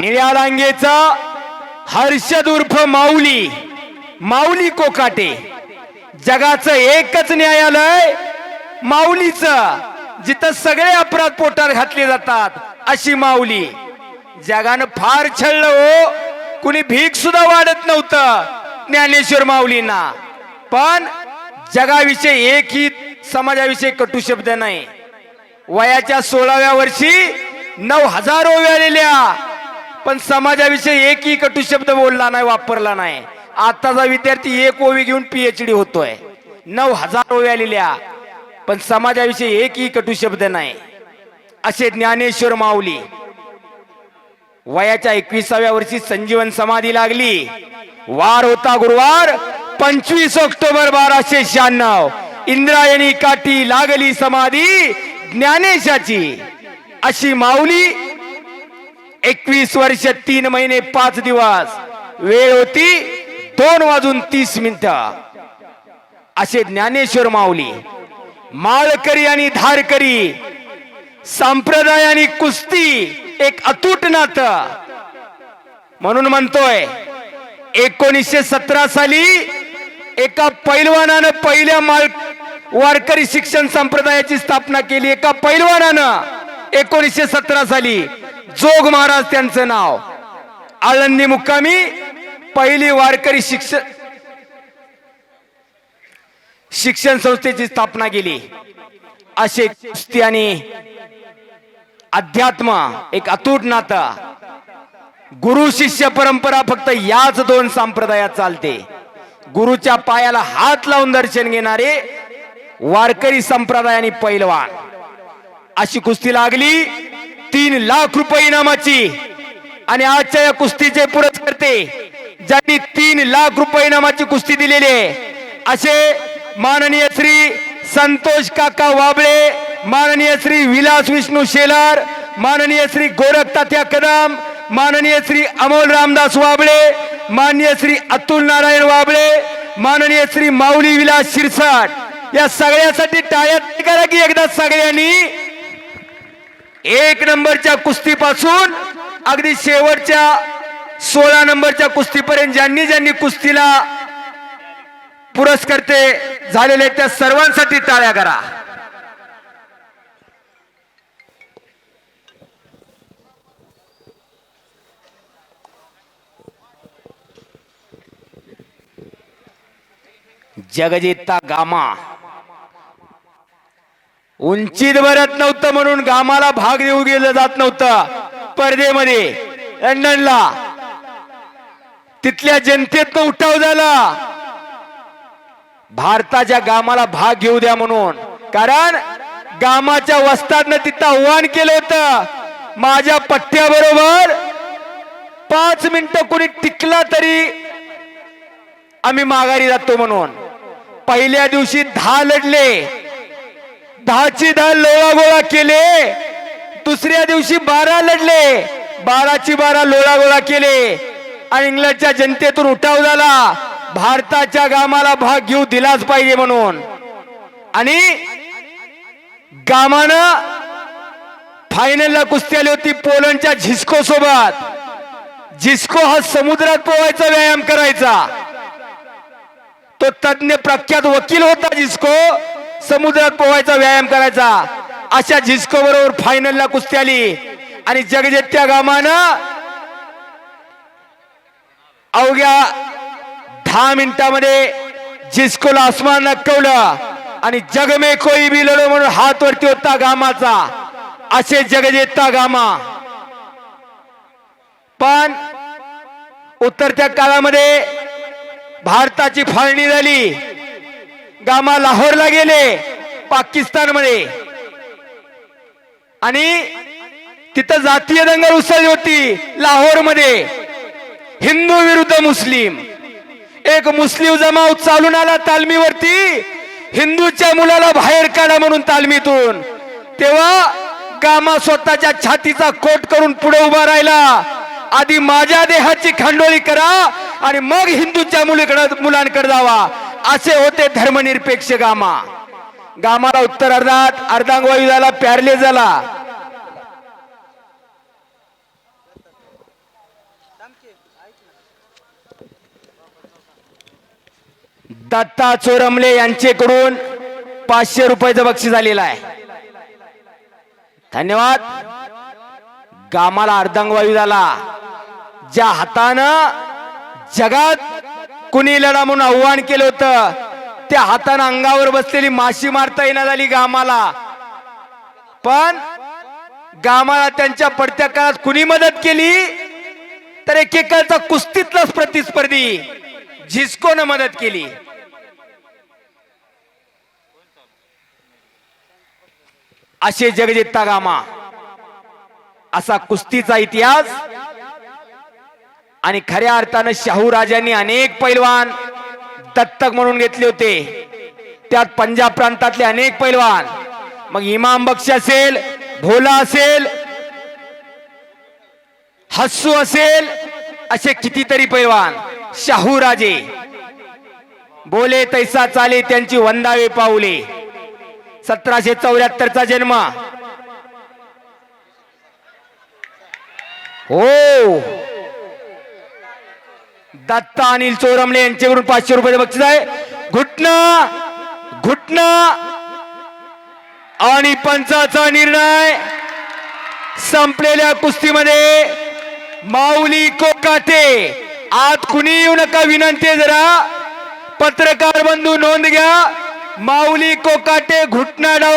निळ्या रांगेचा हर्षद उर्फ माऊली माऊली कोकाटे. जगाचं एकच न्यायालय माऊलीचं जिथं सगळे अपराध पोटात घातले जातात अशी माऊली. जगानं फार छळलं हो. कुणी भीक सुद्धा वाढत नव्हतं ज्ञानेश्वर माऊलींना. पण जगाविषयी एकही समाजाविषयी कटू शब्द नाही. वयाच्या सोळाव्या वर्षी नऊ हजार ओव्या आलेल्या पण समाजाविषयी एकही कटू शब्द बोलला नाही वापरला नाही. आताचा विद्यार्थी एक ओवी घेऊन पीएचडी होतोय. नऊ हजार ओव्या आलेल्या पण समाजाविषयी एकही कटू शब्द नाही. असे ज्ञानेश्वर माऊली. वयाच्या एकविसाव्या वर्षी संजीवन समाधी लागली. वार होता गुरुवार पंचवीस ऑक्टोबर बाराशे शहाण्णव. इंद्रायणी काठी लागली समाधी ज्ञानेशाची. अशी माऊली एकवीस वर्ष तीन महिने पाच दिवस. वेळ होती दोन वाजून तीस मिनिट. असे ज्ञानेश्वर माऊली माळकरी आणि धारकरी संप्रदाय आणि कुस्ती एक अतूट नात. म्हणून म्हणतोय एकोणीसशे सतरा साली एका पैलवानानं पहिल्या माळ वारकरी शिक्षण संप्रदायाची स्थापना केली. एका पैलवानानं एकोणीसशे सतरा साली जोग महाराज त्यांचं नाव. आळंदी मुक्कामी पहिली वारकरी शिक्षण शिक्षण संस्थेची स्थापना केली. असे कुस्ती आणि अध्यात्म एक अतूट नातं. गुरु शिष्य परंपरा फक्त याच दोन संप्रदायात चालते. गुरुच्या पायाला हात लावून दर्शन घेणारे वारकरी संप्रदाय आणि पैलवान. अशी कुस्ती लागली. तीन लाख रुपये इनामाची आणि आजच्या या कुस्तीचे पुरस्कर्ते ज्यांनी तीन लाख रुपये इनामाची कुस्ती दिलेली आहे असे माननीय श्री संतोष काका वाबळे माननीय श्री विलास विष्णू शेलार माननीय श्री गोरख तात्या कदम माननीय श्री अमोल रामदास वाबळे माननीय श्री अतुल नारायण वाबळे माननीय श्री माऊली विलास शिरसाट या सगळ्यासाठी टाळ्यात करा की एकदा सगळ्यांनी एक नंबरच्या कुस्तीपासून अगदी शेवटच्या सोळा नंबरच्या कुस्तीपर्यंत ज्यांनी ज्यांनी कुस्तीला पुरस्कर्ते झालेले त्या सर्वांसाठी टाळ्या करा. जगजिता गामा. उंचीत भरत नव्हतं म्हणून गामाला भाग देऊ गेलं जात नव्हतं. स्पर्धेमध्ये लंडनला. तिथल्या जनतेत उठाव झाला. भारताच्या गामाला भाग घेऊ द्या म्हणून. कारण गामाच्या वस्तादनं तिथं आव्हान केलं होतं. माझ्या पठ्ठ्याबरोबर पाच मिनिटं कोणी टिकला तरी आम्ही माघारी जातो म्हणून. पहिल्या दिवशी दहा लढले. दहाची दहा लोळा गोळा केले. दुसऱ्या दिवशी बारा लढले. बाराची बारा लोळा गोळा केले. आणि इंग्लंडच्या जनतेतून उठाव झाला. भारताच्या गामाला भाग घेऊ दिलाच पाहिजे म्हणून. आणि गामानं फायनलला कुस्ती आली होती पोलंडच्या झिस्को सोबत. झिस्को हा समुद्रात पोवायचा व्यायाम करायचा. तो तज्ञ प्रख्यात वकील होता झिस्को. समुद्रात पोहायचा व्यायाम करायचा. अशा झिस्को बरोबर फायनलला कुस्ती आली. आणि जगजेत्या गामानं अवघ्या दहा मिनिटामध्ये झिस्कोला आसमान नकवलं आणि जग मे कोई बी लढो म्हणून हात वरती होता गामाचा. असे जगजेत्ता गामा. पण उतरत्या काळामध्ये भारताची फाळणी झाली. गामा लाहोरला गेले पाकिस्तानमध्ये. आणि तिथं जातीय दंगल उसळली होती लाहोरमध्ये हिंदू विरुद्ध मुस्लिम. एक मुस्लिम जमाव चालून आला तालमीवरती हिंदूच्या मुलाला बाहेर काढा म्हणून तालमीतून. तेव्हा गामा स्वतःच्या छातीचा कोट करून पुढे उभा राहिला. आधी माझ्या देहाची खांडोळी करा आणि मग हिंदूच्या मुलीकडे मुलांकडे जावा. असे होते धर्मनिरपेक्ष गामा. गामाला उत्तर अर्धात अर्धांगवायू झाला प्यारले झाला दत्ता चोरमले यांचेकडून पाचशे रुपयाचं बक्षीस आलेलं आहे. धन्यवाद. गामाला अर्धांगवायू झाला ज्या हातानं जगात कुणी लढा म्हणून आव्हान केलं होतं? त्या हातानं अंगावर बसलेली माशी मारता येणार झाली गामाला. पण गामाला त्यांच्या पडत्या काळात कुणी मदत केली? तर एकेकाचा कुस्तीतलाच प्रतिस्पर्धी झिस्कोनं मदत केली. असे जगजित्ता गामा. असा कुस्तीचा इतिहास आणि खऱ्या अर्थानं शाहू राजांनी अनेक पैलवान दत्तक म्हणून घेतले होते. त्यात पंजाब प्रांतातले अनेक पैलवान. मग इमाम बक्षी असेल भोला असेल हस्सू असेल असे कितीतरी पैलवान शाहू राजे. बोले तैसा चाले त्यांची वंदावे पाऊले. सतराशे चौऱ्याहत्तरचा जन्म. हो. दत्ता अनिल चोरमले यांच्याकडून पाचशे रुपये बक्षीस आहे. घुटना घुटना आणि पंचाचा निर्णय संपलेल्या कुस्तीमध्ये माऊली कोकाटे. आत कुणी येऊ नका विनंती जरा. पत्रकार बंधू नोंद घ्या. माऊली कोकाटे घुटना डाव.